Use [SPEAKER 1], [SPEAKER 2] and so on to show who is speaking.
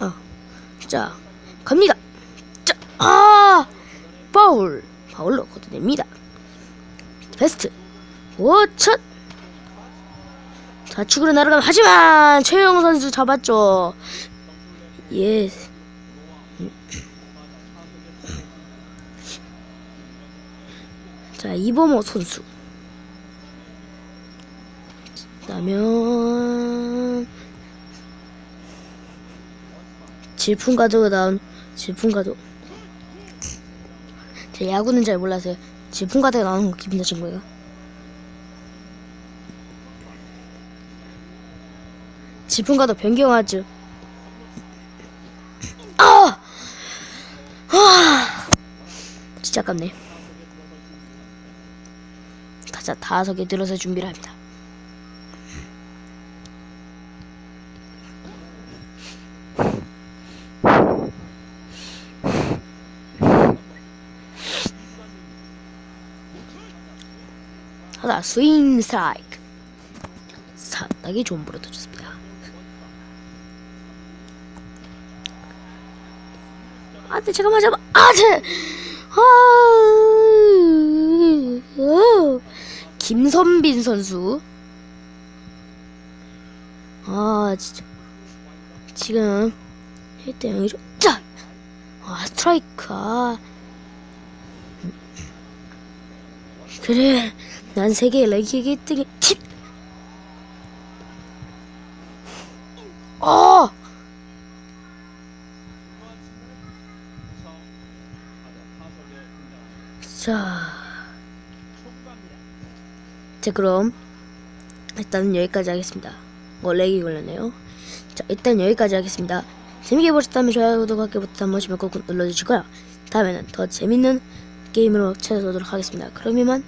[SPEAKER 1] 아, 자, 갑니다. 자, 아, 파울, 파울로 걷어냅니다. 베스트, 워첫. 좌측으로 날아가면 하지만 최영 선수 잡았죠. 예. 자, 이범호 선수. 그다면 질풍 가도가 나온 질풍 가도. 제 야구는 잘 몰라서요. 질풍 가도가 나오는 거 기분 나신 거예요? 질풍 가도 변경하죠. 아! 아! 진짜 아깝네. 타자 다섯 개 들어서 준비를 합니다. 하나 스윙 스트라이크 상당히 좋은 볼을 던졌습니다. 안돼 제가 맞아 아제 아, 어. 김선빈 선수 아 진짜 지금 1대 0이죠 자! 아 스트라이크 아. 그래 난 세계 레기기 1등이 팁 어! 자, 자 그럼 일단 여기까지 하겠습니다. 어 렉이 걸렸네요. 자 일단 여기까지 하겠습니다. 재밌게 보셨다면 좋아요, 구독하기 버튼 한 번씩만 꾹 눌러주시고요. 다음에는 더 재밌는 게임으로 찾아오도록 하겠습니다. 그럼 이만